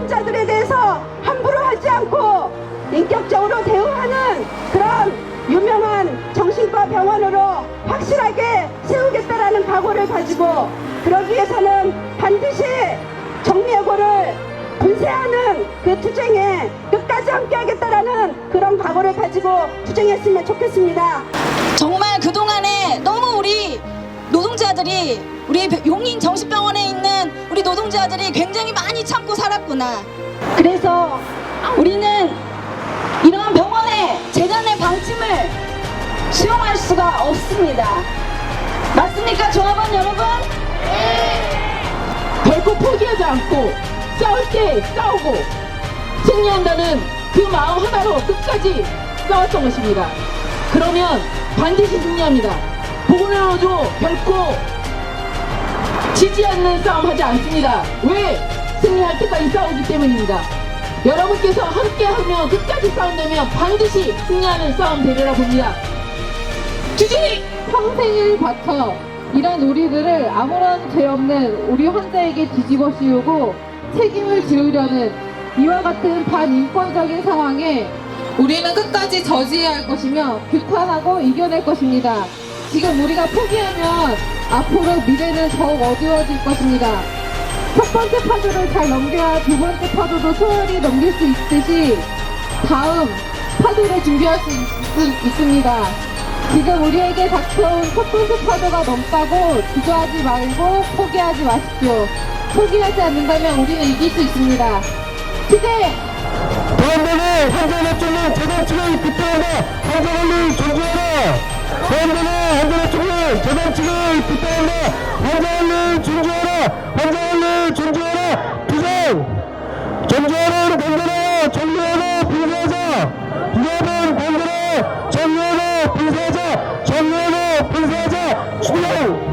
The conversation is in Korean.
유언자들에 대해서 함부로 하지 않고 인격적으로 대우하는 그런 유명한 정신과 병원으로 확실하게 세우겠다라는 각오를 가지고 그러기 위해서는 반드시 정리해고를 분쇄하는 그 투쟁에 끝까지 함께하겠다라는 그런 각오를 가지고 투쟁했으면 좋겠습니다. 정말 그동안에 너무 우리 노동자들이 우리 용인 정신병원에 있는 우리 노동자들이 굉장히 많이 살았구나. 그래서 우리는 이런 병원의 재단의 방침을 수용할 수가 없습니다. 맞습니까, 조합원 여러분? 결코 포기하지 않고 싸울 때 싸우고 승리한다는 그 마음 하나로 끝까지 싸웠던 것입니다. 그러면 반드시 승리합니다. 보건의료도 결코 지지 않는 싸움 하지 않습니다. 왜? 승리할 때까지 싸우기 때문입니다. 여러분께서 함께 하면 끝까지 싸운다면 반드시 승리하는 싸움 되리라 봅니다. 주진이! 평생을 바쳐 일한 우리들을 아무런 죄 없는 우리 환자에게 뒤집어 씌우고 책임을 지우려는 이와 같은 반인권적인 상황에 우리는 끝까지 저지해야 할 것이며 규탄하고 이겨낼 것입니다. 지금 우리가 포기하면 앞으로 미래는 더욱 어두워질 것입니다. 첫 번째 파도를 잘 넘겨야 두 번째 파도도 소홀히 넘길 수 있듯이 다음 파도를 준비할 수 있, 있습니다. 지금 우리에게 닥쳐온 첫 번째 파도가 넘다고 주저하지 말고 포기하지 마십시오. 포기하지 않는다면 우리는 이길 수 있습니다. 투쟁! 대한민국 환자협정은 재단측의 비판하라 환자권리 존중하라 대한민국 환자협정은 재단측의 비판하라 환자권리 존중하라 권리를 존중하라 비상 존중하는 공존하라 존중하라 비사자 여러분 공존하라 존중하라 비사자 존중하라 비사자 수용